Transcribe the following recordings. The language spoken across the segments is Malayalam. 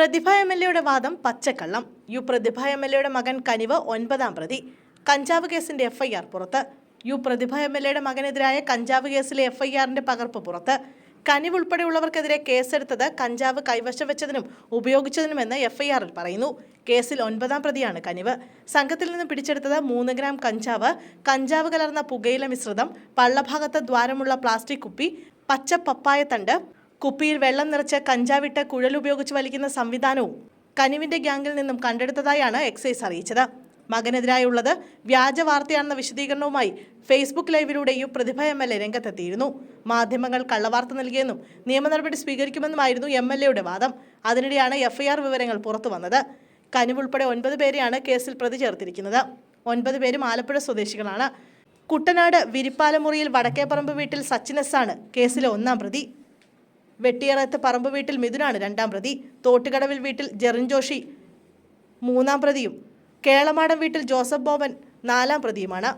പ്രതിഭ എം എൽ എയുടെ വാദം പച്ചക്കള്ളം. യു പ്രതിഭ എം എൽ എയുടെ മകൻ കനിവ് ഒൻപതാം പ്രതി. കഞ്ചാവ് കേസിന്റെ എഫ്ഐആർ പുറത്ത്. യു പ്രതിഭ എം എൽ എയുടെ മകനെതിരായ കഞ്ചാവ് കേസിലെ എഫ്ഐആറിന്റെ പകർപ്പ് പുറത്ത്. കനിവ് ഉൾപ്പെടെയുള്ളവർക്കെതിരെ കേസെടുത്തത് കഞ്ചാവ് കൈവശം വെച്ചതിനും ഉപയോഗിച്ചതിനുമെന്ന് എഫ്ഐആറിൽ പറയുന്നു. കേസിൽ ഒൻപതാം പ്രതിയാണ് കനിവ്. സംഘത്തിൽ നിന്ന് പിടിച്ചെടുത്തത് മൂന്ന് ഗ്രാം കഞ്ചാവ് കഞ്ചാവ് കലർന്ന പുകയില മിശ്രിതം പള്ളഭാഗത്ത് ദ്വാരമുള്ള പ്ലാസ്റ്റിക് കുപ്പി പച്ച പപ്പായ തണ്ട് കുപ്പിയിൽ വെള്ളം നിറച്ച് കഞ്ചാവിട്ട് കുഴൽ ഉപയോഗിച്ച് വലിക്കുന്ന സംവിധാനവും കനിവിന്റെ ഗ്യാങ്ങിൽ നിന്നും കണ്ടെടുത്തതായാണ് എക്സൈസ് അറിയിച്ചത്. മകനെതിരായുള്ളത് വ്യാജ വാർത്തയാണെന്ന വിശദീകരണവുമായി ഫേസ്ബുക്ക് ലൈവിലൂടെയും പ്രതിഭ എം എൽ എ രംഗത്തെത്തിയിരുന്നു. മാധ്യമങ്ങൾ കള്ളവാർത്ത നൽകിയെന്നും നിയമ നടപടി സ്വീകരിക്കുമെന്നുമായിരുന്നു എം എൽ എയുടെ വാദം. അതിനിടെയാണ് എഫ്ഐആർ വിവരങ്ങൾ പുറത്തു വന്നത് കനിവ് ഉൾപ്പെടെ ഒൻപത് പേരെയാണ് കേസിൽ പ്രതി ചേർത്തിരിക്കുന്നത്. ഒൻപത് പേരും ആലപ്പുഴ സ്വദേശികളാണ്. കുട്ടനാട് വിരിപ്പാലമുറിയിൽ വടക്കേപ്പറമ്പ് വീട്ടിൽ സച്ചിനസ് ആണ് കേസിലെ ഒന്നാം പ്രതി. വെട്ടിയറത്ത് പറമ്പ് വീട്ടിൽ മിഥുനാണ് രണ്ടാം പ്രതി. തോട്ടുകടവിൽ വീട്ടിൽ ജെറിൻ ജോഷി മൂന്നാം പ്രതിയും. കേളമാടം വീട്ടിൽ ജോസഫ് ബോബൻ നാലാം പ്രതിയുമാണ്.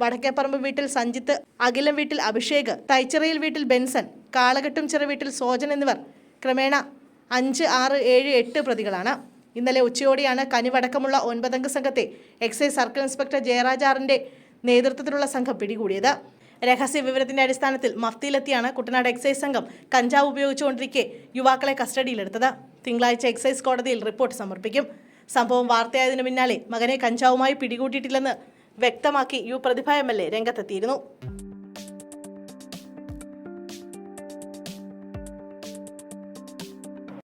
വടക്കേപ്പറമ്പ് വീട്ടിൽ സഞ്ജിത്ത് അഖിലം വീട്ടിൽ അഭിഷേക് തൈച്ചിറയിൽ വീട്ടിൽ ബെൻസൺ കാളകെട്ടും ചിറ വീട്ടിൽ സോജൻ എന്നിവർ ക്രമേണ അഞ്ച് ആറ് ഏഴ് എട്ട് പ്രതികളാണ്. ഇന്നലെ ഉച്ചയോടെയാണ് കനിവടക്കമുള്ള ഒൻപതംഗ സംഘത്തെ എക്സൈസ് സർക്കിൾ ഇൻസ്പെക്ടർ ജയരാജാറിന്റെ നേതൃത്വത്തിലുള്ള സംഘം പിടികൂടിയത്. രഹസ്യ വിവരത്തിന്റെ അടിസ്ഥാനത്തിൽ മഫ്തിയിലെത്തിയാണ് കുട്ടനാട് എക്സൈസ് സംഘം. കഞ്ചാവ് ഉപയോഗിച്ചുകൊണ്ടിരിക്കെ യുവാക്കളെ കസ്റ്റഡിയിലെടുത്തത്. തിങ്കളാഴ്ച എക്സൈസ് കോടതിയിൽ റിപ്പോർട്ട് സമർപ്പിക്കും. സംഭവം വാർത്തയായതിനു പിന്നാലെ മകനെ കഞ്ചാവുമായി പിടികൂട്ടിയിട്ടില്ലെന്ന് വ്യക്തമാക്കി U Prathibha M L A രംഗത്തെത്തിയിരുന്നു.